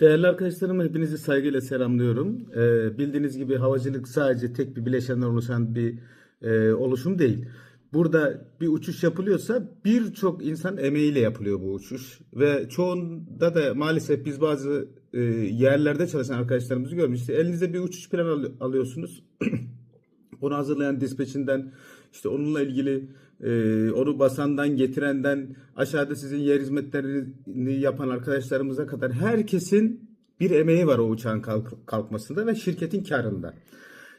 Değerli arkadaşlarım hepinizi saygıyla selamlıyorum. Ee, bildiğiniz gibi havacılık sadece tek bir bileşenden oluşan bir e, oluşum değil. Burada bir uçuş yapılıyorsa birçok insan emeğiyle yapılıyor bu uçuş. Ve çoğunda da maalesef biz bazı e, yerlerde çalışan arkadaşlarımızı görmüşüz. Elinize bir uçuş planı al- alıyorsunuz. Onu hazırlayan dispatchinden işte onunla ilgili e, onu basandan getirenden aşağıda sizin yer hizmetlerini yapan arkadaşlarımıza kadar herkesin bir emeği var o uçağın kalk- kalkmasında ve şirketin karında.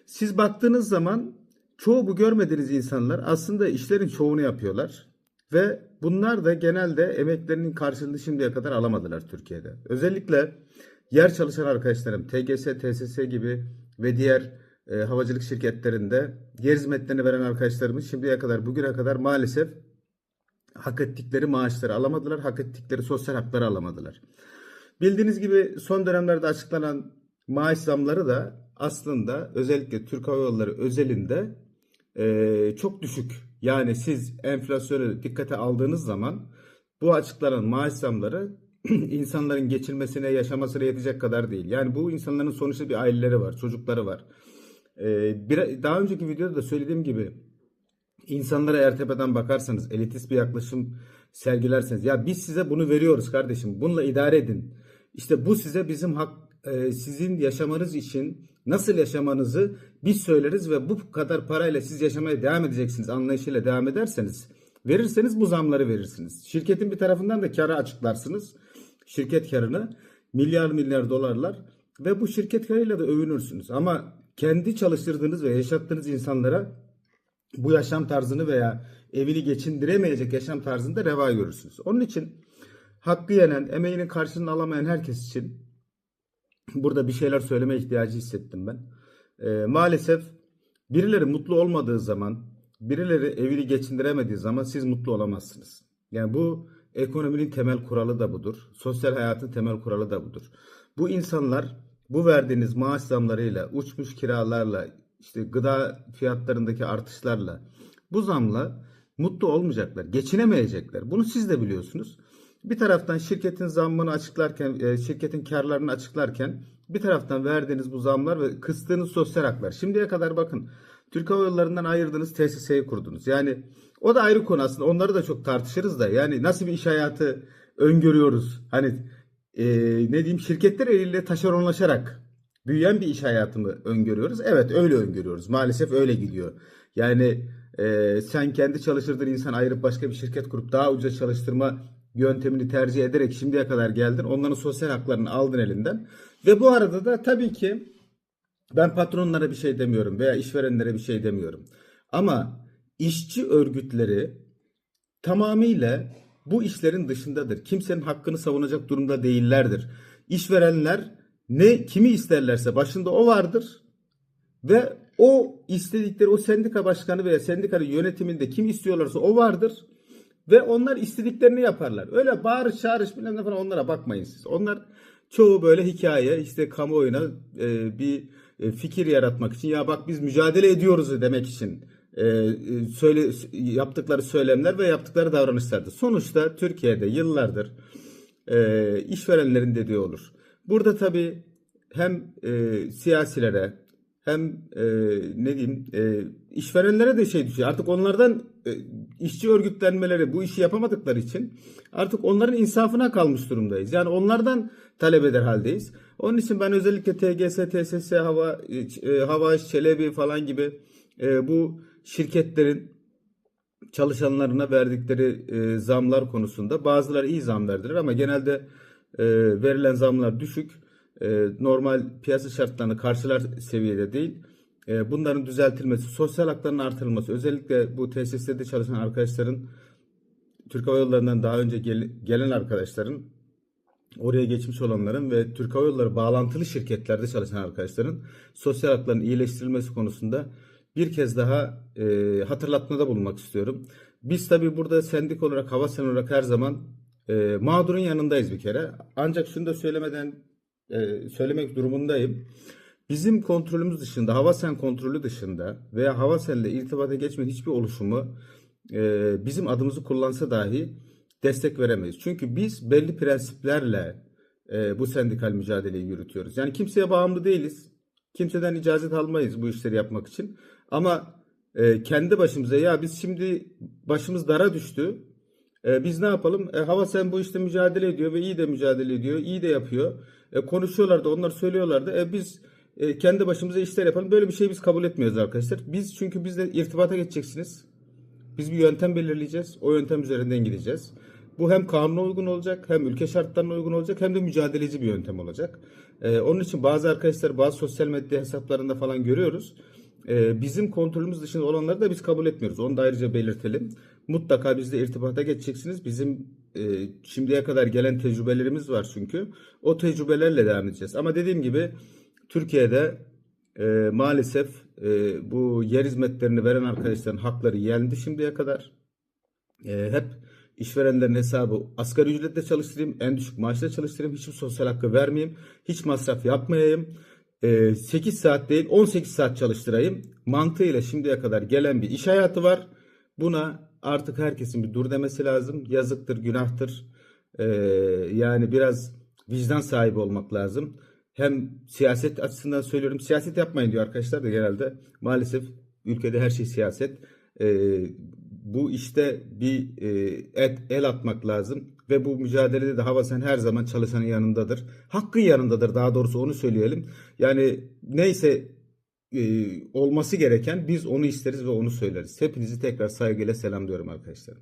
Siz baktığınız zaman çoğu bu görmediğiniz insanlar aslında işlerin çoğunu yapıyorlar ve bunlar da genelde emeklerinin karşılığını şimdiye kadar alamadılar Türkiye'de. Özellikle yer çalışan arkadaşlarım TGS, TSS gibi ve diğer e, havacılık şirketlerinde yer hizmetlerini veren arkadaşlarımız şimdiye kadar bugüne kadar maalesef hak ettikleri maaşları alamadılar, hak ettikleri sosyal hakları alamadılar. Bildiğiniz gibi son dönemlerde açıklanan maaş zamları da aslında özellikle Türk Hava Yolları özelinde e, çok düşük. Yani siz enflasyonu dikkate aldığınız zaman bu açıklanan maaş zamları insanların geçirmesine, yaşamasına yetecek kadar değil. Yani bu insanların sonuçta bir aileleri var, çocukları var. E, bir, daha önceki videoda da söylediğim gibi İnsanlara ertepeden bakarsanız, elitist bir yaklaşım sergilerseniz, ya biz size bunu veriyoruz kardeşim, bununla idare edin. İşte bu size bizim hak, e, sizin yaşamanız için nasıl yaşamanızı biz söyleriz ve bu kadar parayla siz yaşamaya devam edeceksiniz anlayışıyla devam ederseniz, verirseniz bu zamları verirsiniz. Şirketin bir tarafından da karı açıklarsınız. Şirket karını milyar milyar dolarlar ve bu şirket karıyla da övünürsünüz. Ama kendi çalıştırdığınız ve yaşattığınız insanlara bu yaşam tarzını veya evini geçindiremeyecek yaşam tarzını da reva görürsünüz. Onun için hakkı yenen, emeğinin karşılığını alamayan herkes için burada bir şeyler söyleme ihtiyacı hissettim ben. Ee, maalesef birileri mutlu olmadığı zaman, birileri evini geçindiremediği zaman siz mutlu olamazsınız. Yani bu ekonominin temel kuralı da budur. Sosyal hayatın temel kuralı da budur. Bu insanlar bu verdiğiniz maaş zamlarıyla, uçmuş kiralarla, işte gıda fiyatlarındaki artışlarla bu zamla mutlu olmayacaklar, geçinemeyecekler. Bunu siz de biliyorsunuz. Bir taraftan şirketin zammını açıklarken, e, şirketin karlarını açıklarken bir taraftan verdiğiniz bu zamlar ve kıstığınız sosyal haklar. Şimdiye kadar bakın Türk Hava Yolları'ndan ayırdığınız TSS'yi kurdunuz. Yani o da ayrı konu aslında. Onları da çok tartışırız da. Yani nasıl bir iş hayatı öngörüyoruz? Hani e, ne diyeyim şirketler eliyle taşeronlaşarak büyüyen bir iş hayatı mı öngörüyoruz? Evet öyle öngörüyoruz. Maalesef öyle gidiyor. Yani e, sen kendi çalıştırdığın insan ayırıp başka bir şirket kurup daha ucuza çalıştırma yöntemini tercih ederek şimdiye kadar geldin. Onların sosyal haklarını aldın elinden. Ve bu arada da tabii ki ben patronlara bir şey demiyorum veya işverenlere bir şey demiyorum. Ama işçi örgütleri tamamıyla bu işlerin dışındadır. Kimsenin hakkını savunacak durumda değillerdir. İşverenler ne kimi isterlerse başında o vardır ve o istedikleri o sendika başkanı veya sendikanın yönetiminde kim istiyorlarsa o vardır ve onlar istediklerini yaparlar. Öyle bağırış çağırış bilmem ne falan onlara bakmayın siz. Onlar çoğu böyle hikaye işte kamuoyuna e, bir e, fikir yaratmak için ya bak biz mücadele ediyoruz demek için e, e, söyle yaptıkları söylemler ve yaptıkları davranışlardır. Sonuçta Türkiye'de yıllardır e, işverenlerin dediği olur. Burada tabii hem e, siyasilere hem e, ne diyeyim e, işverenlere de şey düşüyor. Artık onlardan e, işçi örgütlenmeleri bu işi yapamadıkları için artık onların insafına kalmış durumdayız. Yani onlardan talep eder haldeyiz. Onun için ben özellikle TGS, TSS, Hava, e, Hava Çelebi falan gibi e, bu şirketlerin çalışanlarına verdikleri e, zamlar konusunda bazıları iyi zam verdiler ama genelde e, verilen zamlar düşük. E, normal piyasa şartlarını karşılar seviyede değil. E, bunların düzeltilmesi, sosyal hakların artırılması, özellikle bu tesislerde çalışan arkadaşların Türk Hava Yolları'ndan daha önce gel- gelen arkadaşların oraya geçmiş olanların ve Türk Hava Yolları bağlantılı şirketlerde çalışan arkadaşların sosyal hakların iyileştirilmesi konusunda bir kez daha e, hatırlatmada bulunmak istiyorum. Biz tabii burada sendik olarak, hava sen olarak her zaman e, mağdurun yanındayız bir kere. Ancak şunu da söylemeden e, söylemek durumundayım. Bizim kontrolümüz dışında, hava sen kontrolü dışında veya hava senle irtibata geçmeyen hiçbir oluşumu e, bizim adımızı kullansa dahi destek veremeyiz. Çünkü biz belli prensiplerle e, bu sendikal mücadeleyi yürütüyoruz. Yani kimseye bağımlı değiliz. Kimseden icazet almayız bu işleri yapmak için. Ama e, kendi başımıza ya biz şimdi başımız dara düştü. E, biz ne yapalım? E, Hava sen bu işte mücadele ediyor ve iyi de mücadele ediyor, iyi de yapıyor. E, konuşuyorlardı, onlar söylüyorlardı. E, biz e, kendi başımıza işler yapalım. Böyle bir şey biz kabul etmiyoruz arkadaşlar. Biz çünkü bizle irtibata geçeceksiniz. Biz bir yöntem belirleyeceğiz. O yöntem üzerinden gideceğiz. Bu hem kanuna uygun olacak, hem ülke şartlarına uygun olacak, hem de mücadeleci bir yöntem olacak. Ee, onun için bazı arkadaşlar bazı sosyal medya hesaplarında falan görüyoruz. Ee, bizim kontrolümüz dışında olanları da biz kabul etmiyoruz. Onu da ayrıca belirtelim. Mutlaka bizle irtibata geçeceksiniz. Bizim e, şimdiye kadar gelen tecrübelerimiz var çünkü. O tecrübelerle devam edeceğiz. Ama dediğim gibi Türkiye'de e, maalesef e, bu yer hizmetlerini veren arkadaşların hakları yendi şimdiye kadar. E, hep işverenlerin hesabı asgari ücretle çalıştırayım, en düşük maaşla çalıştırayım, hiçbir sosyal hakkı vermeyeyim, hiç masraf yapmayayım. E, 8 saat değil 18 saat çalıştırayım mantığıyla şimdiye kadar gelen bir iş hayatı var. Buna artık herkesin bir dur demesi lazım. Yazıktır, günahtır. E, yani biraz vicdan sahibi olmak lazım. Hem siyaset açısından söylüyorum. Siyaset yapmayın diyor arkadaşlar da genelde. Maalesef ülkede her şey siyaset. Bu işte bir e, et, el atmak lazım. Ve bu mücadelede de Havasen her zaman çalışanın yanındadır. Hakkın yanındadır daha doğrusu onu söyleyelim. Yani neyse e, olması gereken biz onu isteriz ve onu söyleriz. Hepinizi tekrar saygıyla selamlıyorum arkadaşlar.